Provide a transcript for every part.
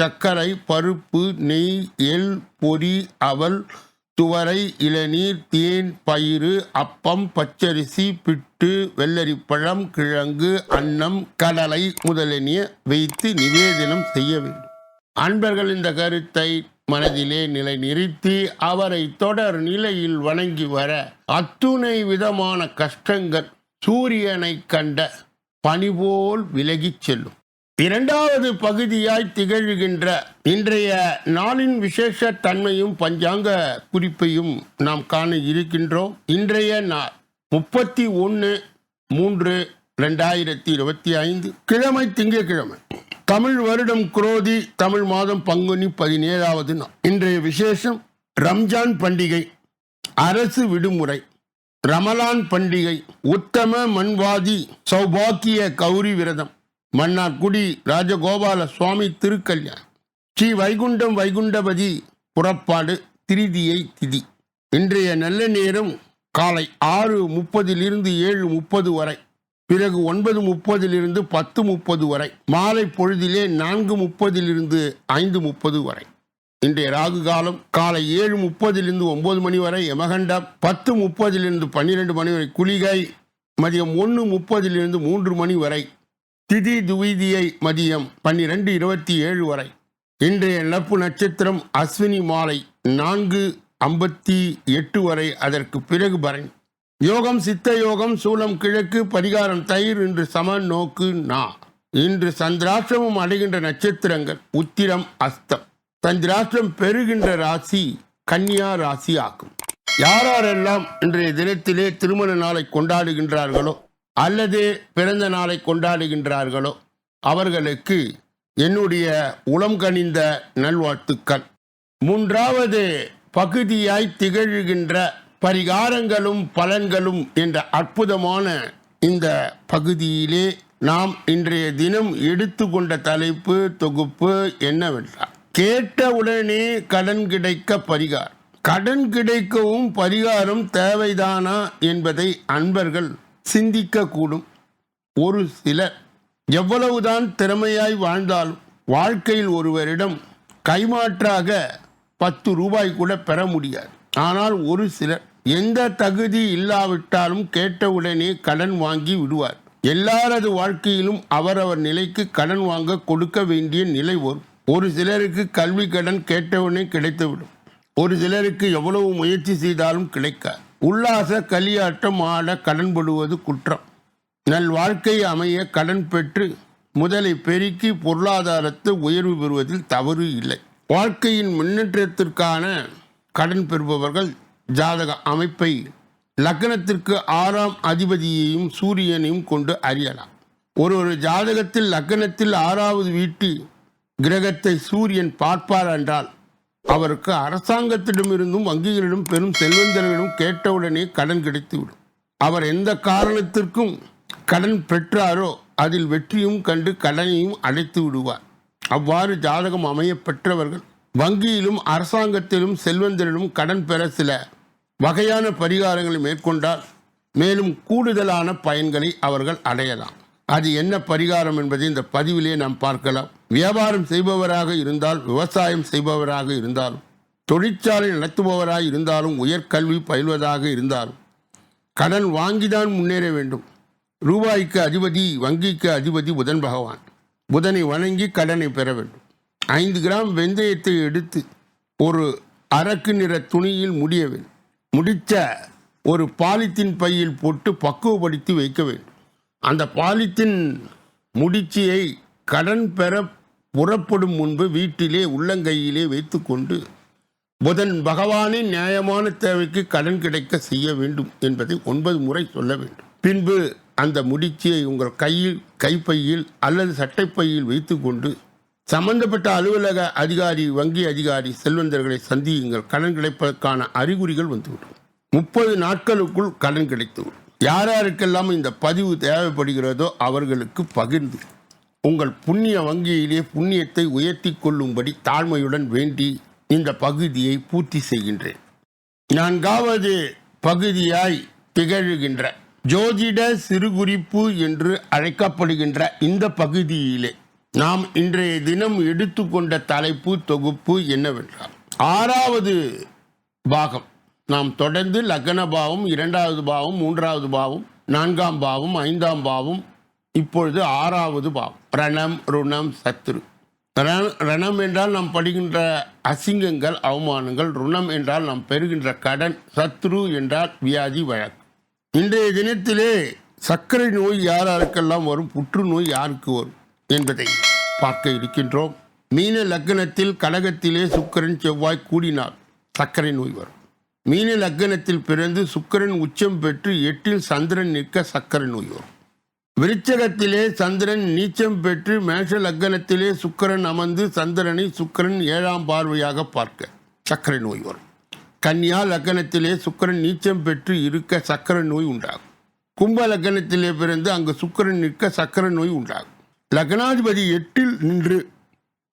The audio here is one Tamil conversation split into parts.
சர்க்கரை பருப்பு நெய் எள் பொரி அவல் துவரை இளநீர் தேன் பயிறு அப்பம் பச்சரிசி பிட்டு வெள்ளரிப்பழம் கிழங்கு அன்னம் கடலை முதலிய வைத்து நிவேதனம் செய்ய வேண்டும். அன்பர்கள் இந்த கருத்தை மனதிலே நிலை நிறுத்தி அவரை தொடர் நிலையில் வணங்கி வர அத்துணை விதமான கஷ்டங்கள் சூரியனை கண்ட பனிபோல் விலகிச் செல்லும். இரண்டாவது பகுதியாய் திகழ்கின்ற இன்றைய நாளின் விசேஷ தன்மையும் பஞ்சாங்க குறிப்பையும் நாம் காண இருக்கின்றோம். இன்றைய நாள் முப்பத்தி ஒன்று மூன்று ரெண்டாயிரத்தி இருபத்தி ஐந்து. கிழமை திங்கட்கிழமை. தமிழ் வருடம் குரோதி தமிழ் மாதம் பங்குனி பதினேழாவது நாள். இன்றைய விசேஷம் ரம்ஜான் பண்டிகை அரசு விடுமுறை ரமலான் பண்டிகை உத்தம மண்வாதி சௌபாக்கிய கௌரி விரதம். மன்னார்குடி ராஜகோபால சுவாமி திருக்கல்யாணம். ஸ்ரீ வைகுண்டம் வைகுண்டபதி புறப்பாடு திரிதியை திதி. இன்றைய நல்ல நேரம் காலை ஆறு முப்பதிலிருந்து ஏழு முப்பது வரை. பிறகு ஒன்பது முப்பதிலிருந்து பத்து முப்பது வரை. மாலை பொழுதிலே நான்கு முப்பதிலிருந்து ஐந்து முப்பது வரை. இன்றைய ராகு காலம் காலை ஏழு முப்பதிலிருந்து ஒன்பது மணி வரை யமகண்டம் பத்து முப்பதிலிருந்து பன்னிரெண்டு மணி வரை குளிகை மதியம் ஒன்று முப்பதிலிருந்து மூன்று மணி வரை திதி துவிதியை மதியம் பன்னிரெண்டு இருபத்தி ஏழு வரை. இன்றைய நட்பு நட்சத்திரம் அஸ்வினி மாலை நான்கு ஐம்பத்தி எட்டு வரை அதற்கு பிறகு பரன் யோகம் சித்த யோகம் சூலம் கிழக்கு பரிகாரம் தயிர் இன்று சம நோக்கு நா. இன்று சந்திராஷ்டிரமும் அடைகின்ற நட்சத்திரங்கள் உத்திரம் அஸ்தம். சந்திராஷ்டிரம் பெறுகின்ற ராசி கன்னியா ராசி ஆகும். யாரெல்லாம் இன்றைய தினத்திலே திருமண நாளை கொண்டாடுகின்றார்களோ அல்லது பிறந்த நாளை கொண்டாடுகின்றார்களோ அவர்களுக்கு என்னுடைய உளம் கனிந்த நல்வாழ்த்துக்கள். மூன்றாவது பகுதியாய் திகழ்கின்ற பரிகாரங்களும் பலன்களும் என்ற அற்புதமான இந்த பகுதியிலே நாம் இன்றைய தினம் எடுத்துக்கொண்ட தலைப்பு தொகுப்பு என்னவென்றால் கேட்டவுடனே கடன் கிடைக்க பரிகாரம். கடன் கிடைக்கவும் பரிகாரம் தேவைதானா என்பதை அன்பர்கள் சிந்திக்கக்கூடும். ஒரு சிலர் எவ்வளவுதான் திறமையாய் வாழ்ந்தாலும் வாழ்க்கையில் ஒருவரிடம் கைமாற்றாக பத்து ரூபாய் கூட பெற முடியாது. ஆனால் ஒரு சிலர் எந்த தகுதி இல்லாவிட்டாலும் கேட்டவுடனே கடன் வாங்கி விடுவார். எல்லாரது வாழ்க்கையிலும் அவரவர் நிலைக்கு கடன் வாங்க கொடுக்க வேண்டிய நிலை வரும். ஒரு சிலருக்கு கல்வி கடன் கேட்டவுடனே கிடைத்துவிடும். ஒரு சிலருக்கு எவ்வளவு முயற்சி செய்தாலும் கிடைக்காது. உல்லாச கலியாட்டம் ஆட கடன்படுவது குற்றம். நல் வாழ்க்கை அமைய கடன் பெற்று முதலை பெருக்கி பொருளாதாரத்தை உயர்வு பெறுவதில் தவறு இல்லை. வாழ்க்கையின் முன்னேற்றத்திற்கான கடன் பெறுபவர்கள் ஜாதக அமைப்பை லக்னத்திற்கு ஆறாம் அதிபதியையும் சூரியனையும் கொண்டு அறியலாம். ஒரு ஒரு ஜாதகத்தில் லக்னத்தில் ஆறாவது வீட்டு கிரகத்தை சூரியன் பார்ப்பார் என்றால் அவருக்கு அரசாங்கத்திடமிருந்தும் வங்கிகளிடம் பெரும் செல்வந்தர்களிடம் கேட்டவுடனே கடன் கிடைத்துவிடும். அவர் எந்த காரணத்திற்கும் கடன் பெற்றாரோ அதில் வெற்றியும் கண்டு கடனையும் அடைத்து விடுவார். அவ்வாறு ஜாதகம் அமைய பெற்றவர்கள் வங்கியிலும் அரசாங்கத்திலும் செல்வந்தரிடம் கடன் பெற சில வகையான பரிகாரங்களை மேற்கொண்டால் மேலும் கூடுதலான பயன்களை அவர்கள் அடையலாம். அது என்ன பரிகாரம் என்பதை இந்த பதிவிலே நாம் பார்க்கலாம். வியாபாரம் செய்பவராக இருந்தால் விவசாயம் செய்பவராக இருந்தாலும் தொழிற்சாலை நடத்துபவராக இருந்தாலும் உயர்கல்வி பயில்வதாக இருந்தாலும் கடன் வாங்கிதான் முன்னேற வேண்டும். ரூபாய்க்கு அதிபதி வங்கிக்கு அதிபதி புதன் பகவான். புதனை வணங்கி கடனை பெற வேண்டும். ஐந்து கிராம் வெந்தயத்தை எடுத்து ஒரு அரக்கு நிற துணியில் முடிய வேண்டும். முடித்த ஒரு பாலித்தீன் பையில் போட்டு பக்குவப்படுத்தி வைக்க வேண்டும். அந்த பாலித்தின் முடிச்சியை கடன் பெற புறப்படும் முன்பு வீட்டிலே உள்ளங்கையிலே வைத்துக்கொண்டு புதன் பகவானின் நியாயமான தேவைக்கு கடன் கிடைக்க செய்ய வேண்டும் என்பதை ஒன்பது முறை சொல்ல வேண்டும். பின்பு அந்த முடிச்சியை உங்கள் கையில் கைப்பையில் அல்லது சட்டைப்பையில் வைத்துக்கொண்டு சம்பந்தப்பட்ட அலுவலக அதிகாரி வங்கி அதிகாரி செல்வந்தர்களை சந்தியுங்கள். கடன் கிடைப்பதற்கான அறிகுறிகள் வந்துவிடும். முப்பது நாட்களுக்குள் கடன் கிடைத்துவிடும். யார் யாருக்கெல்லாம் இந்த பதிவு தேவைப்படுகிறதோ அவர்களுக்கு பகிர்ந்து உங்கள் புண்ணிய வங்கியிலே புண்ணியத்தை உயர்த்தி கொள்ளும்படி தாழ்மையுடன் வேண்டி இந்த பகுதியை பூர்த்தி செய்கின்றேன். நான்காவது பகுதியாய் திகழ்கின்ற ஜோதிட சிறுகுறிப்பு என்று அழைக்கப்படுகின்ற இந்த பகுதியிலே நாம் இன்றைய தினம் எடுத்துக்கொண்ட தலைப்பு தொகுப்பு என்னவென்றால் ஆறாவது பாகம் நாம் தொடர்ந்து லக்ன பாவம் இரண்டாவது பாவம் மூன்றாவது பாவம் நான்காம் பாவம் ஐந்தாம் பாவம் இப்பொழுது ஆறாவது பாவம். ரணம் ருணம் சத்ரு. ரணம் என்றால் நாம் படுகின்ற அசிங்கங்கள் அவமானங்கள் ருணம் என்றால் நாம் பெறுகின்ற கடன் சத்ரு என்றால் வியாதி வழக்கு. இன்றைய தினத்திலே சர்க்கரை நோய் யார் யாருக்கெல்லாம் வரும் புற்றுநோய் யாருக்கு வரும் என்பதை பார்க்க இருக்கின்றோம். மீன லக்னத்தில் கடகத்திலே சுக்கரன் செவ்வாய் கூடினால் சர்க்கரை நோய் வரும். மீன லக்னத்தில் பிறந்து சுக்கரன் உச்சம் பெற்று எட்டில் சந்திரன் நிற்க சர்க்கரை நோய் வரும் விருச்சகத்திலே சந்திரன் நீச்சம் பெற்று மேஷ லக்னத்திலே சுக்கரன் அமர்ந்து சந்திரனை சுக்கிரன் ஏழாம் பார்வையாக பார்க்க. சக்கரை நோய் வரும் கன்னியா லக்னத்திலே சுக்கரன் நீச்சம் பெற்று இருக்க சக்கர நோய் உண்டாகும். கும்ப லக்னத்திலே பிறந்து அங்கு சுக்கிரன் நிற்க சக்கர நோய் உண்டாகும். லக்னாதிபதி எட்டில் நின்று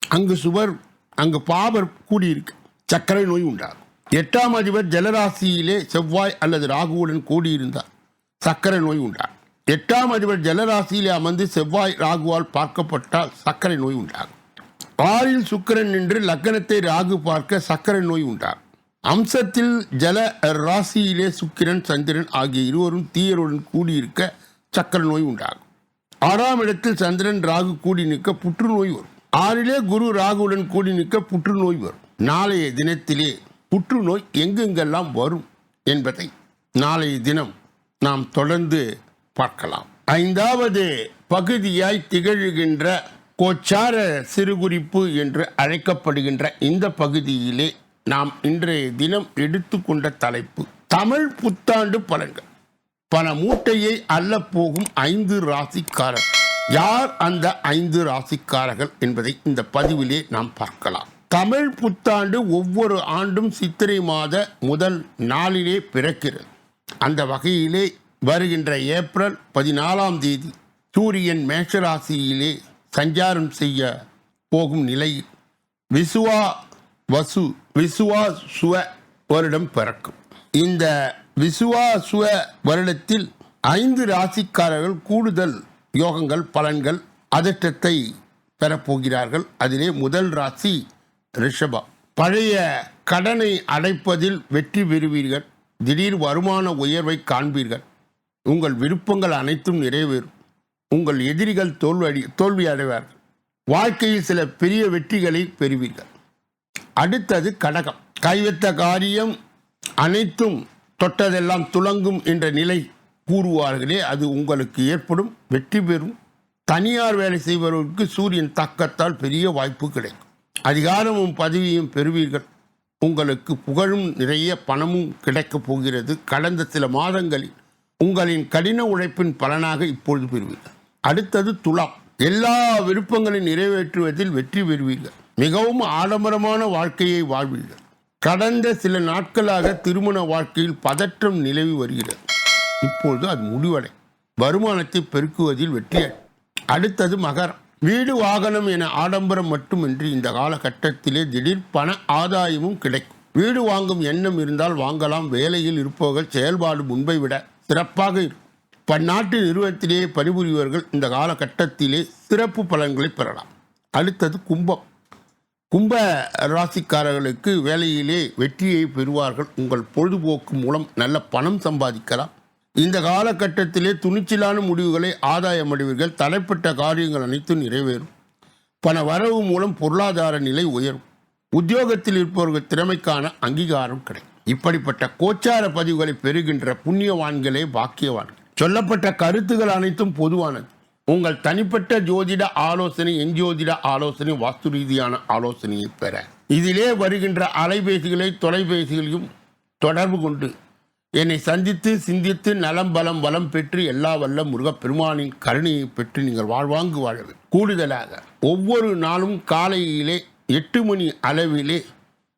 அங்கு சுவர் அங்கு பாபர் கூடியிருக்கு. சக்கரை நோய் உண்டாகும். எட்டாம் அதிபர் ஜலராசியிலே செவ்வாய் அல்லது ராகுவுடன் கூடியிருந்தார். சர்க்கரை நோய் உண்டாகும். எட்டாம் அதிபர் ஜலராசியிலே அமர்ந்து செவ்வாய் ராகுவால் பார்க்கப்பட்டால் சர்க்கரை நோய் உண்டாகும். ஆறில் சுக்கிரன் நின்று லக்னத்தை ராகு பார்க்க சர்க்கரை நோய் உண்டாகும். அம்சத்தில் ஜல ராசியிலே சுக்கிரன் சந்திரன் ஆகிய இருவரும் தீயருடன் கூடியிருக்க சக்கர நோய் உண்டாகும். ஆறாம் இடத்தில் சந்திரன் ராகு கூடி நிற்க புற்றுநோய் வரும். ஆறிலே குரு ராகுவுடன் கூடி நிற்க புற்றுநோய் வரும். நாளைய தினத்திலே புற்றுநோய் எங்கெங்கெல்லாம் வரும் என்பதை நாளைய தினம் நாம் தொடர்ந்து பார்க்கலாம். ஐந்தாவது பகுதியாய் திகழ்கின்ற கோச்சார சிறுகுறிப்பு என்று அழைக்கப்படுகின்ற இந்த பகுதியிலே நாம் இன்றைய தினம் எடுத்துக்கொண்ட தலைப்பு தமிழ் புத்தாண்டு பலன்கள். பல மூட்டையை அல்ல போகும் ஐந்து ராசிக்காரர்கள். யார் அந்த ஐந்து ராசிக்காரர்கள் என்பதை இந்த பதிவிலே நாம் பார்க்கலாம். தமிழ் புத்தாண்டு ஒவ்வொரு ஆண்டும் சித்திரை மாத முதல் நாளிலே பிறக்கிறது. அந்த வகையிலே வருகின்ற ஏப்ரல் பதினாலாம் தேதி சூரியன் மேஷராசியிலே சஞ்சாரம் செய்ய போகும் நிலையில் விசுவா வசு விசுவா சுவ வருடம் பிறக்கும். இந்த விசுவா சுவ வருடத்தில் ஐந்து ராசிக்காரர்கள் கூடுதல் யோகங்கள் பலன்கள் அதிர்ஷ்டத்தை பெறப்போகிறார்கள். அதிலே முதல் ராசி ரிஷபா பழைய கடனை அடைப்பதில் வெற்றி பெறுவீர்கள். திடீர் வருமான உயர்வை காண்பீர்கள். உங்கள் விருப்பங்கள் அனைத்தும் நிறைவேறும். உங்கள் எதிரிகள் தோல்வி தோல்வி அடைவார்கள். வாழ்க்கையில் சில பெரிய வெற்றிகளை பெறுவீர்கள். அடுத்தது கடகம். கைவித்த காரியம் அனைத்தும் தொட்டதெல்லாம் துலங்கும் என்ற நிலை கூறுவார்களே அது உங்களுக்கு ஏற்படும் வெற்றி பெறும். தனியார் வேலை செய்பவர்களுக்கு சூரியன் தாக்கத்தால் பெரிய வாய்ப்பு கிடைக்கும். அதிகாரமும் பதவியும் பெறுவீர்கள். உங்களுக்கு புகழும் நிறைய பணமும் கிடைக்கப் போகிறது. கடந்த சில மாதங்களில் உங்களின் கடின உழைப்பின் பலனாக இப்பொழுது பெறுவீர்கள். அடுத்தது துலாம். எல்லா விருப்பங்களையும் நிறைவேற்றுவதில் வெற்றி பெறுவீர்கள். மிகவும் ஆடம்பரமான வாழ்க்கையை வாழ்வீர்கள். கடந்த சில நாட்களாக திருமண வாழ்க்கையில் பதற்றம் நிலவி வருகிறது. இப்பொழுது அது முடிவடை. வருமானத்தை பெருக்குவதில் வெற்றி அடை. அடுத்தது மகரம். வீடு வாகனம் என ஆடம்பரம் மட்டுமின்றி இந்த காலகட்டத்திலே திடீர் பண ஆதாயமும் கிடைக்கும். வீடு வாங்கும் எண்ணம் இருந்தால் வாங்கலாம். வேலையில் இருப்பவர்கள் செயல்பாடு முன்பை விட சிறப்பாக இருக்கும். பன்னாட்டு நிறுவனத்திலே பணிபுரிபவர்கள் இந்த காலகட்டத்திலே சிறப்பு பலன்களை பெறலாம். அடுத்தது கும்பம். கும்ப ராசிக்காரர்களுக்கு வேலையிலே வெற்றியை பெறுவார்கள். உங்கள் பொழுதுபோக்கு மூலம் நல்ல பணம் சம்பாதிக்கலாம். இந்த காலகட்டத்திலே துணிச்சலான முடிவுகளை ஆதாயம் அடைவீர்கள் தலைப்பட்ட காரியங்கள் அனைத்தும் நிறைவேறும். பண வரவு மூலம் பொருளாதார நிலை உயரும். உத்தியோகத்தில் இருப்பவர்கள் திறமைக்கான அங்கீகாரம் கிடைக்கும். இப்படிப்பட்ட கோச்சார பதிவுகளை பெறுகின்ற புண்ணியவான்களே பாக்கியவான்கள். சொல்லப்பட்ட கருத்துகள் அனைத்தும் பொதுவானது. உங்கள் தனிப்பட்ட ஜோதிட ஆலோசனை என் ஜோதிட ஆலோசனை வாஸ்து ரீதியான ஆலோசனையை பெற. இதிலே வருகின்ற அலைபேசிகளை தொலைபேசிகளையும் தொடர்பு கொண்டு என்னை சந்தித்து சிந்தித்து நலம் பலம் வளம் பெற்று எல்லா வல்ல முருகப்பெருமானின் கருணையை பெற்று நீங்கள் வாழ்வாங்கு வாழவே. கூடுதலாக ஒவ்வொரு நாளும் காலையிலே எட்டு மணி அளவிலே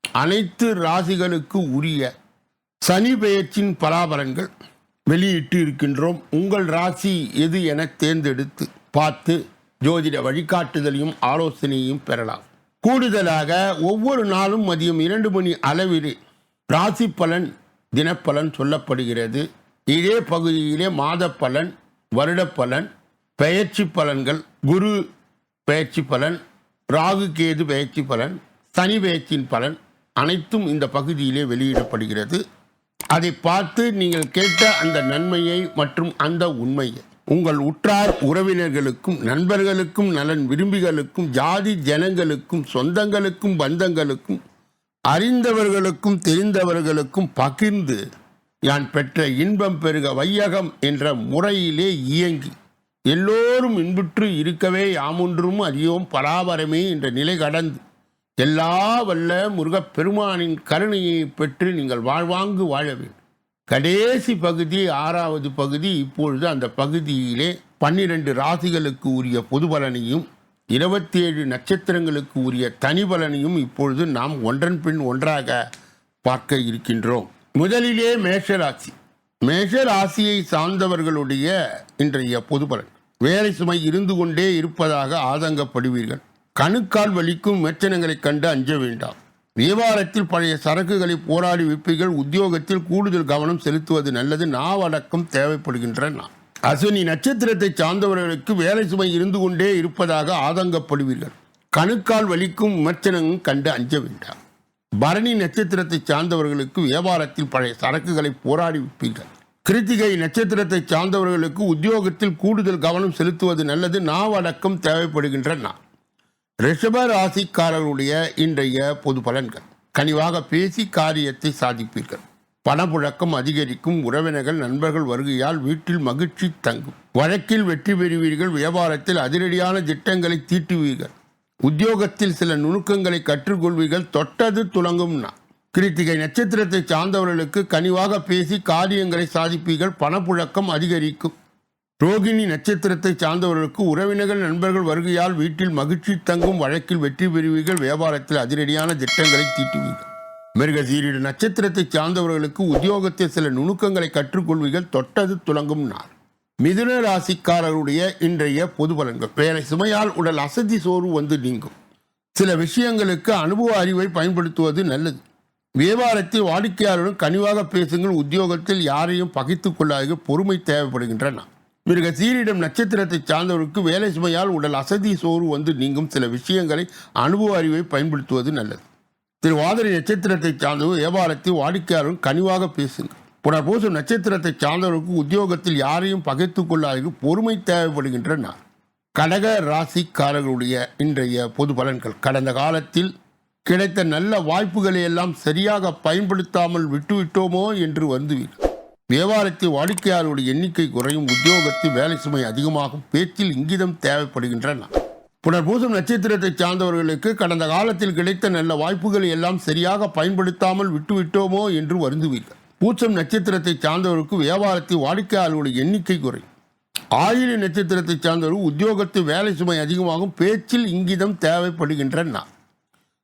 அனைத்து ராசிகளுக்கு உரிய சனி பெயர்ச்சியின் பலாபலன்கள் வெளியிட்டு இருக்கின்றோம். உங்கள் ராசி எது என தேர்ந்தெடுத்து பார்த்து ஜோதிட வழிகாட்டுதலையும் ஆலோசனையும் பெறலாம். கூடுதலாக ஒவ்வொரு நாளும் மதியம் இரண்டு மணி அளவிலே ராசி பலன் தினப்பலன் சொல்லப்படுகிறது. இதே பகுதியிலே மாத பலன் வருட பலன் பெயர்ச்சி பலன்கள் குரு பெயர்ச்சி பலன் ராகு கேது பெயர்ச்சி பலன் சனி பெயர்ச்சியின் பலன் அனைத்தும் இந்த பகுதியிலே வெளியிடப்படுகிறது. அதை பார்த்து நீங்கள் கேட்ட அந்த நன்மையை மற்றும் அந்த உண்மையை. உங்கள் உற்றார் உறவினர்களுக்கும் நண்பர்களுக்கும் நலன் விரும்பிகளுக்கும் ஜாதி ஜனங்களுக்கும் சொந்தங்களுக்கும் பந்தங்களுக்கும் அறிந்தவர்களுக்கும் தெரிந்தவர்களுக்கும் பகிர்ந்து யான் பெற்ற இன்பம் பெருக வையகம் என்ற முறையிலே இயங்கி எல்லோரும் இன்புற்று இருக்கவே யாமொன்றும் அறியோம் பராபரமே என்ற நிலை கடந்து எல்லா வல்ல முருகப்பெருமானின் கருணையை பெற்று நீங்கள் வாழ்வாங்கு வாழ வேண்டும். கடைசி பகுதி ஆறாவது பகுதி இப்பொழுது அந்த பகுதியிலே பன்னிரண்டு ராசிகளுக்கு உரிய பொது பலனையும் இருபத்தேழு நட்சத்திரங்களுக்கு உரிய தனி பலனையும் இப்பொழுது நாம் ஒன்றன் பின் ஒன்றாக பார்க்க இருக்கின்றோம். முதலிலே மேஷராசி மேஷராசியை சார்ந்தவர்களுடைய இன்றைய பொது பலன். வேலை சுமை இருந்து கொண்டே இருப்பதாக ஆதங்கப்படுவீர்கள். கணுக்கால் வலிக்கும் மேச்சனங்களைக் கண்டு அஞ்ச வேண்டாம். வியாபாரத்தில் பழைய சரக்குகளை போராடி விற்பீர்கள். உத்தியோகத்தில் கூடுதல் கவனம் செலுத்துவது நல்லது. நாவடக்கம் தேவைப்படுகின்றன. அசுனி நட்சத்திரத்தை சார்ந்தவர்களுக்கு வேலை சுமை இருந்து கொண்டே இருப்பதாக ஆதங்கப்படுவீர்கள். கணுக்கால் வலிக்கும் விமர்சனங்களும் கண்டு அஞ்ச வேண்டாம். பரணி நட்சத்திரத்தை சார்ந்தவர்களுக்கு வியாபாரத்தில் பழைய சரக்குகளை போராடி விற்பீர்கள். கிருத்திகை நட்சத்திரத்தை சார்ந்தவர்களுக்கு உத்தியோகத்தில் கூடுதல் கவனம் செலுத்துவது நல்லது. நாவடக்கம் தேவைப்படுகின்ற நான் ரிஷப ராசிக்காரர்களுடைய இன்றைய பொது பலன்கள். கனிவாக பேசி காரியத்தை சாதிப்பீர்கள். பணப்புழக்கம் அதிகரிக்கும் உறவினர்கள் நண்பர்கள் வருகையால் வீட்டில் மகிழ்ச்சி தங்கும். வழக்கில் வெற்றி பெறுவீர்கள் வியாபாரத்தில் அதிரடியான திட்டங்களை தீட்டுவீர்கள். உத்தியோகத்தில் சில நுணுக்கங்களை கற்றுக்கொள்வீர்கள் தொட்டது துலங்கும் கிருத்திகை நட்சத்திரத்தை சார்ந்தவர்களுக்கு கனிவாக பேசி காரியங்களை சாதிப்பீர்கள் பணப்புழக்கம் அதிகரிக்கும். ரோகிணி நட்சத்திரத்தை சார்ந்தவர்களுக்கு உறவினர்கள் நண்பர்கள் வருகையால் வீட்டில் மகிழ்ச்சி தங்கும் வழக்கில் வெற்றி பெறுவீர்கள் வியாபாரத்தில் அதிரடியான திட்டங்களை தீட்டுவீர்கள். மிருகசீரிட நட்சத்திரத்தை சார்ந்தவர்களுக்கு உத்தியோகத்தில் சில நுணுக்கங்களை கற்றுக்கொள்வீர்கள் தொட்டது துலங்கும் நாள். மிதுன ராசிக்காரருடைய இன்றைய பொது பலன்கள். வேலை சுமையால் உடல் அசதி சோர்வு வந்து நீங்கும். சில விஷயங்களுக்கு அனுபவ அறிவை பயன்படுத்துவது நல்லது. வியாபாரத்தில் வாடிக்கையாளருடன் கனிவாக பேசுங்கள். உத்தியோகத்தில் யாரையும் பகைத்துக் கொள்ளாதீர்கள். பொறுமை தேவைப்படுகின்றன. மிருக சீரிடம் நட்சத்திரத்தை சார்ந்தவருக்கு வேலை சுமையால் உடல் அசதி சோர்வு வந்து நீங்கும். சில விஷயங்களை அனுபவ அறிவை பயன்படுத்துவது நல்லது. திரு வாதிரை நட்சத்திரத்தை சார்ந்தவர் வியாபாரத்தில் வாடிக்கையாளர்கள் கனிவாக பேசுங்கள். புனர்பூச நட்சத்திரத்தை சார்ந்தவருக்கு உத்தியோகத்தில் யாரையும் பகைத்து கொள்ளாதீர்கள் பொறுமை தேவைப்படுகின்ற கடக ராசிக்காரர்களுடைய இன்றைய பொது பலன்கள். கடந்த காலத்தில் கிடைத்த நல்ல வாய்ப்புகளை எல்லாம் சரியாக பயன்படுத்தாமல் விட்டுவிட்டோமோ என்று வந்துவீர்கள் வியாபாரத்தில் வாடிக்கையாளருடைய எண்ணிக்கை குறையும் உத்தியோகத்தில் வேலை சுமை அதிகமாகும் பேச்சில் இங்கிதம் தேவைப்படுகின்றன. புனர்பூசம் நட்சத்திரத்தை சார்ந்தவர்களுக்கு கடந்த காலத்தில் கிடைத்த நல்ல வாய்ப்புகளை எல்லாம் சரியாக பயன்படுத்தாமல் விட்டுவிட்டோமோ என்று வருந்துவீர்கள். பூச்சம் நட்சத்திரத்தை சார்ந்தவருக்கு வியாபாரத்தில் வாடிக்கையாளர்களுடைய எண்ணிக்கை குறையும். ஆயில நட்சத்திரத்தை சார்ந்தவர்கள் உத்தியோகத்து வேலை சுமை அதிகமாகும் பேச்சில் இங்கிதம் தேவைப்படுகின்றன.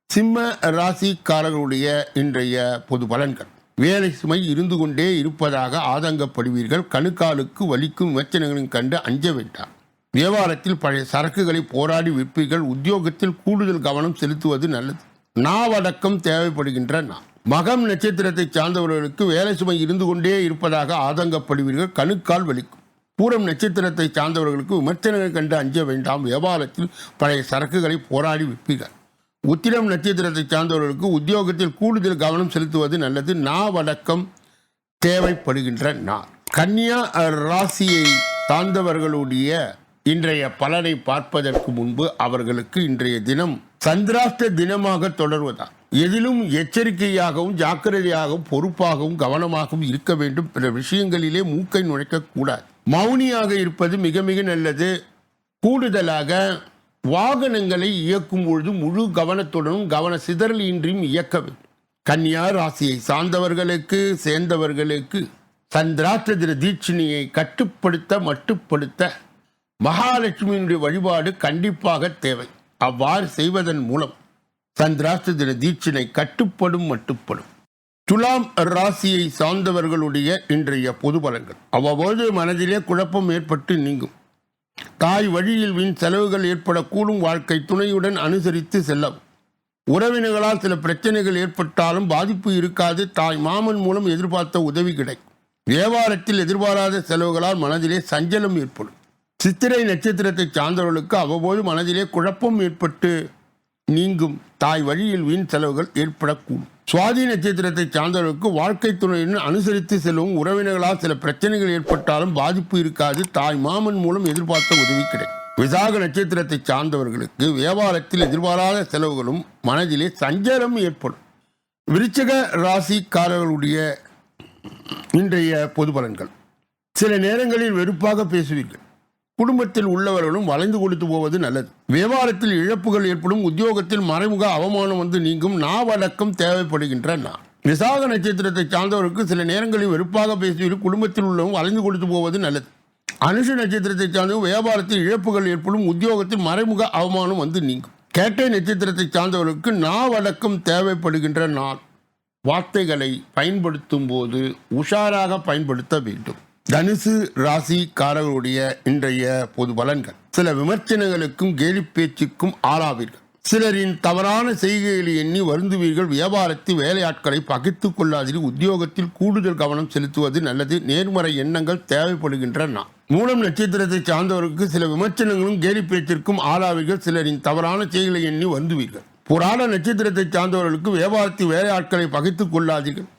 சிம்ம ராசிக்காரர்களுடைய இன்றைய பொது பலன்கள். வேலை சுமை இருந்து கொண்டே இருப்பதாக ஆதங்கப்படுவீர்கள். கணுக்காலுக்கு வலிக்கும் விமர்சனங்களையும் கண்டு அஞ்ச வேண்டாம். வியாபாரத்தில் பழைய சரக்குகளை போராடி விற்பீர்கள். உத்தியோகத்தில் கூடுதல் கவனம் செலுத்துவது நல்லது. நாவடக்கம் தேவைப்படுகின்ற நா மகம் நட்சத்திரத்தை சார்ந்தவர்களுக்கு வேலை சுமை இருந்து கொண்டே இருப்பதாக ஆதங்கப்படுவீர்கள். கணுக்கால் வலிக்கும். பூரம் நட்சத்திரத்தை சார்ந்தவர்களுக்கு விமர்சனங்கள் கண்டு அஞ்ச வேண்டாம். வியாபாரத்தில் பழைய சரக்குகளை போராடி விற்பீர்கள். உத்திரம் நட்சத்திரத்தை சார்ந்தவர்களுக்கு உத்தியோகத்தில் கூடுதல் கவனம் செலுத்துவது நல்லது. நாவடக்கம் தேவைப்படுகின்ற நாள். கன்னியா ராசியை சார்ந்தவர்களுடைய இன்றைய பலனை பார்ப்பதற்கு முன்பு அவர்களுக்கு இன்றைய தினம் சந்திராஷ்ட தினமாக தொடர்வதா எதிலும் எச்சரிக்கையாகவும் ஜாக்கிரதையாகவும் பொறுப்பாகவும் கவனமாகவும் இருக்க வேண்டும். பிற விஷயங்களிலே மூக்கை நுழைக்க கூடாது. மௌனியாக இருப்பது மிக மிக நல்லது. கூடுதலாக வாகனங்களை இயக்கும் பொழுது முழு கவனத்துடனும் கவன சிதறலின்றியும் இயக்க வேண்டும். கன்னியா ராசியை சார்ந்தவர்களுக்கு சேர்ந்தவர்களுக்கு சந்திராத்திர தின தீட்சணியை கட்டுப்படுத்த மட்டுப்படுத்த மகாலட்சுமியினுடைய வழிபாடு கண்டிப்பாக தேவை. அவ்வாறு செய்வதன் மூலம் சந்திராஷ்ட தின தீட்சினை கட்டுப்படும் மட்டுப்படும். துலாம் ராசியை சார்ந்தவர்களுடைய இன்றைய பொது பலன்கள். அவ்வப்போது மனதிலே குழப்பம் ஏற்பட்டு நீங்கும். தாய் வழியில் வீண் செலவுகள் ஏற்படக்கூடும். வாழ்க்கை துணையுடன் அனுசரித்து செல்லவும். உறவினர்களால் சில பிரச்சனைகள் ஏற்பட்டாலும் பாதிப்பு இருக்காது. தாய் மாமன் மூலம் எதிர்பார்த்த உதவி கிடைக்கும். வியாபாரத்தில் எதிர்பாராத செலவுகளால் மனதிலே சஞ்சலம் ஏற்படும். சித்திரை நட்சத்திரத்தை சார்ந்தவர்களுக்கு அவ்வப்போது மனதிலே குழப்பம் ஏற்பட்டு நீங்கும். தாய் வழியில் வீண் செலவுகள் ஏற்படக்கூடும். சுவாதி நட்சத்திரத்தை சார்ந்தவர்களுக்கு வாழ்க்கை துணையுடன் அனுசரித்து செல்லும் உறவினர்களால் சில பிரச்சனைகள் ஏற்பட்டாலும் பாதிப்பு இருக்காது. தாய் மாமன் மூலம் எதிர்பார்த்த உதவி கிடைக்கும். விசாக நட்சத்திரத்தை சார்ந்தவர்களுக்கு வியாபாரத்தில் எதிர்பாராத செலவுகளும் மனதிலே சஞ்சலம் ஏற்படும். விருச்சக ராசிக்காரர்களுடைய இன்றைய பொது பலன்கள். சில நேரங்களில் வெறுப்பாக பேசுவீர்கள். குடும்பத்தில் உள்ளவர்களும் வளைந்து கொடுத்து போவது நல்லது. வியாபாரத்தில் இழப்புகள் ஏற்படும் உத்தியோகத்தில் மறைமுக அவமானம் வந்து நீங்கும் நாவடக்கம் தேவைப்படுகின்ற நான் விசாக நட்சத்திரத்தை சார்ந்தவருக்கு சில நேரங்களில் வெறுப்பாக பேசுவீர்கள் குடும்பத்தில் உள்ளவங்க வளைந்து கொடுத்து போவது நல்லது. அனுஷ நட்சத்திரத்தை சார்ந்தவங்க வியாபாரத்தில் இழப்புகள் ஏற்படும் உத்தியோகத்தில் மறைமுக அவமானம் வந்து நீங்கும். கேட்டை நட்சத்திரத்தை சார்ந்தவர்களுக்கு நாவடக்கம் தேவைப்படுகின்ற நாள். வார்த்தைகளை பயன்படுத்தும் போது உஷாராக பயன்படுத்த வேண்டும். தனுசு ராசிக்காரர்களுடைய இன்றைய பொது பலன்கள். சில விமர்சனங்களுக்கும் கேலி பேச்சுக்கும் ஆளாவீர்கள். சிலரின் தவறான செய்கைகளை எண்ணி வருந்துவீர்கள். வியாபாரத்தில் வேலையாட்களை பகிர்ந்து கொள்ளாதீர்கள் உத்தியோகத்தில் கூடுதல் கவனம் செலுத்துவது நல்லது. நேர்மறை எண்ணங்கள் தேவைப்படுகின்றன. நான் மூலம் நட்சத்திரத்தை சார்ந்தவருக்கு சில விமர்சனங்களும் கேலி பேச்சிற்கும் ஆளாவீர்கள். சிலரின் தவறான செய்களை எண்ணி வருந்துவீர்கள். புராண நட்சத்திரத்தை சார்ந்தவர்களுக்கு வியாபாரத்தில் வேலையாட்களை பகிர்ந்து கொள்ளாதீர்கள்.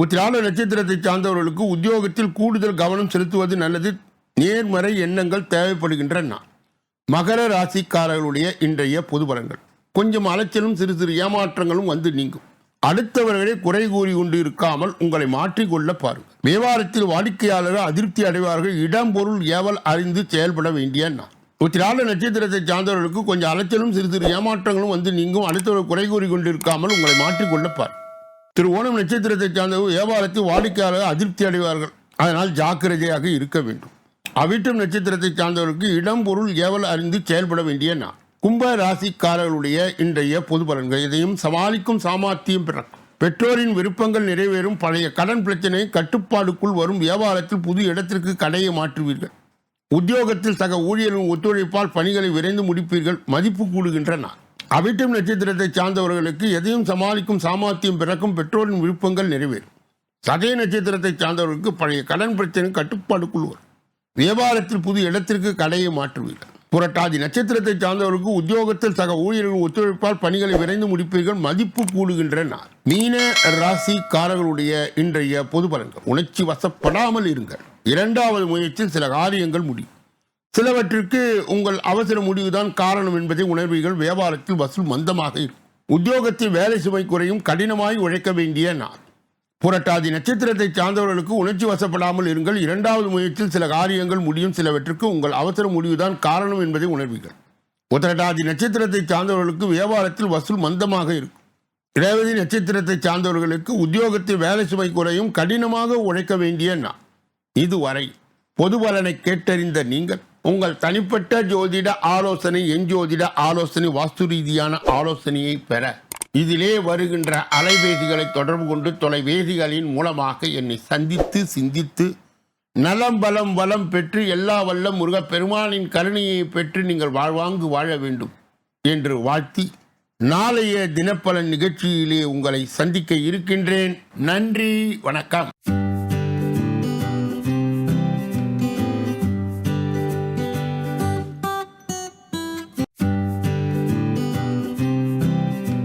உத்திராட நட்சத்திரத்தை சார்ந்தவர்களுக்கு உத்தியோகத்தில் கூடுதல் கவனம் செலுத்துவது நல்லது. நேர்மறை எண்ணங்கள் தேவைப்படுகின்ற மகர ராசிக்காரர்களுடைய இன்றைய பொது பலன்கள். கொஞ்சம் அலைச்சலும் சிறு சிறு ஏமாற்றங்களும் வந்து நீங்கும். அடுத்தவர்களை குறை கூறி கொண்டு இருக்காமல் உங்களை மாற்றிக்கொள்ள பாருங்கள் வியாபாரத்தில் வாடிக்கையாளர்கள் அதிருப்தி அடைவார்கள். இடம் பொருள் ஏவல் அறிந்து செயல்பட வேண்டிய நான் உத்திராட நட்சத்திரத்தை சார்ந்தவர்களுக்கு கொஞ்சம் அலைச்சலும் சிறு சிறு ஏமாற்றங்களும் வந்து நீங்கும். அடுத்தவர்கள் குறை கூறி கொண்டு இருக்காமல் உங்களை மாற்றிக்கொள்ள பார். திரு ஓணம் நட்சத்திரத்தை சார்ந்தவர் வியாபாரத்தில் வாடிக்கையாளர் அதிருப்தி அடைவார்கள். அதனால் ஜாக்கிரதையாக இருக்க வேண்டும். அவிட்டம் நட்சத்திரத்தை சார்ந்தவர்களுக்கு இடம் பொருள் ஏவல் அறிந்து செயல்பட வேண்டிய நான் கும்ப ராசிக்காரர்களுடைய இன்றைய பொது பலன்கள் இதையும் சமாளிக்கும் சாமர்த்தியம் பிறக்கும். பெற்றோரின் விருப்பங்கள் நிறைவேறும். பழைய கடன் பிரச்சனை கட்டுப்பாடுக்குள் வரும். வியாபாரத்தில் புது இடத்திற்கு கடையை மாற்றுவீர்கள். உத்தியோகத்தில் சக ஊழியர்களின் ஒத்துழைப்பால் பணிகளை விரைந்து முடிப்பீர்கள். மதிப்பு கூடுகின்ற நான் அவிட்டம் நட்சத்திரத்தை சார்ந்தவர்களுக்கு எதையும் சமாளிக்கும் சாமர்த்தியம் பிறக்கும் பெற்றோரின் விருப்பங்கள் நிறைவேறும். சதய நட்சத்திரத்தை சார்ந்தவர்களுக்கு பழைய கடன் பிரச்சனை கட்டுப்பாடுக்குள் வரும் வியாபாரத்தில் புது இடத்திற்கு கடையை மாற்றுவீர்கள். புரட்டாதி நட்சத்திரத்தை சார்ந்தவருக்கு உத்தியோகத்தில் சக ஊழியர்கள் ஒத்துழைப்பால் பணிகளை விரைந்து முடிப்பீர்கள் மதிப்பு கூடுகின்ற நாள். மீன ராசிக்காரர்களுடைய இன்றைய பொது பலன்கள். உணர்ச்சி வசப்படாமல் இருங்கள். இரண்டாவது முயற்சியில் சில காரியங்கள் முடியும். சிலவற்றிற்கு உங்கள் அவசர முடிவுதான் காரணம் என்பதை உணர்வீர்கள். வியாபாரத்தில் வசூல் மந்தமாக இருக்கும். உத்தியோகத்தில் வேலை சுமை குறையும் கடினமாய் உழைக்க வேண்டிய நாள். புரட்டாதி நட்சத்திரத்தை சார்ந்தவர்களுக்கு உணர்ச்சி வசப்படாமல் இருங்கள். இரண்டாவது முயற்சியில் சில காரியங்கள் முடியும். சிலவற்றுக்கு உங்கள் அவசர முடிவுதான் காரணம் என்பதை உணர்வீர்கள். உத்திரட்டாதி நட்சத்திரத்தை சார்ந்தவர்களுக்கு வியாபாரத்தில் வசூல் மந்தமாக இருக்கும். ரேவதி நட்சத்திரத்தை சார்ந்தவர்களுக்கு உத்தியோகத்தில் வேலை சுமை குறையும் கடினமாக உழைக்க வேண்டிய நாள். இதுவரை பொது பலனை கேட்டறிந்த நீங்கள் உங்கள் தனிப்பட்ட ஜோதிட ஆலோசனை என் ஜோதிட ஆலோசனை வாஸ்து ரீதியான ஆலோசனையை பெற. இதிலே வருகின்ற அலைபேசிகளை தொடர்பு கொண்டு தொலைபேசிகளின் மூலமாக என்னை சந்தித்து சிந்தித்து நலம் பலம் வளம் பெற்று எல்லா வல்ல முருகப்பெருமானின் கருணையை பெற்று நீங்கள் வாழ்வாங்கு வாழ வேண்டும் என்று வாழ்த்தி நாளைய தினப்பலன் நிகழ்ச்சியிலே உங்களை சந்திக்க இருக்கின்றேன். நன்றி வணக்கம்.